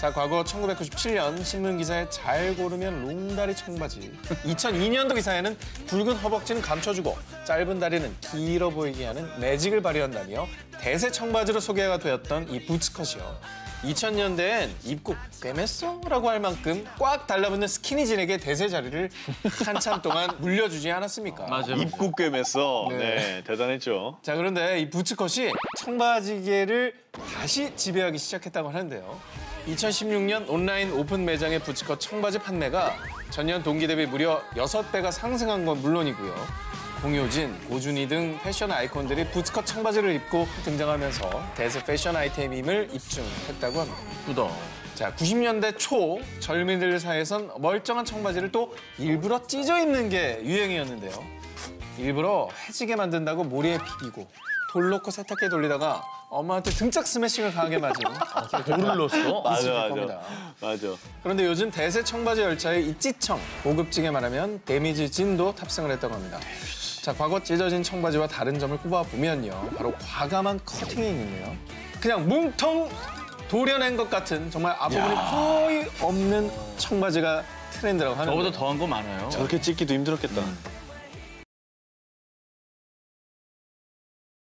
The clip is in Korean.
자, 과거 1997년 신문 기사에 잘 고르면 롱다리 청바지. 2002년도 기사에는 붉은 허벅지는 감춰주고 짧은 다리는 길어 보이게 하는 매직을 발휘한다며 대세 청바지로 소개가 되었던 이 부츠컷이요. 2000년대엔 입고 꿰맸어 라고 할 만큼 꽉 달라붙는 스키니진에게 대세 자리를 한참 동안 물려주지 않았습니까? 맞아요. 입국 꿰맸어. 네. 네. 대단했죠. 자 그런데 이 부츠컷이 청바지계를 다시 지배하기 시작했다고 하는데요. 2016년 온라인 오픈 매장의 부츠컷 청바지 판매가 전년 동기 대비 무려 6배가 상승한 건 물론이고요. 공효진, 고준희 등 패션 아이콘들이 부츠컷 청바지를 입고 등장하면서 대세 패션 아이템임을 입증했다고 합니다. 쁘다. 자, 90년대 초 젊은이들 사이에선 멀쩡한 청바지를 또 일부러 찢어 입는 게 유행이었는데요. 일부러 해지게 만든다고 모래에 비비고 돌 놓고 세탁기에 돌리다가 엄마한테 등짝 스매싱을 강하게 맞은 돌을 넣었어? 맞아, 맞아. 겁니다. 맞아. 그런데 요즘 대세 청바지 열차의 이 찌청, 고급지게 말하면 데미지 진도 탑승을 했다고 합니다. 자, 과거 찢어진 청바지와 다른 점을 꼽아보면요. 바로 과감한 커팅이 있는데요. 그냥 뭉텅 도려낸 것 같은 정말 앞부분이 거의 없는 청바지가 트렌드라고 하는데 저보다 더한 거 많아요. 저렇게 찍기도 힘들었겠다.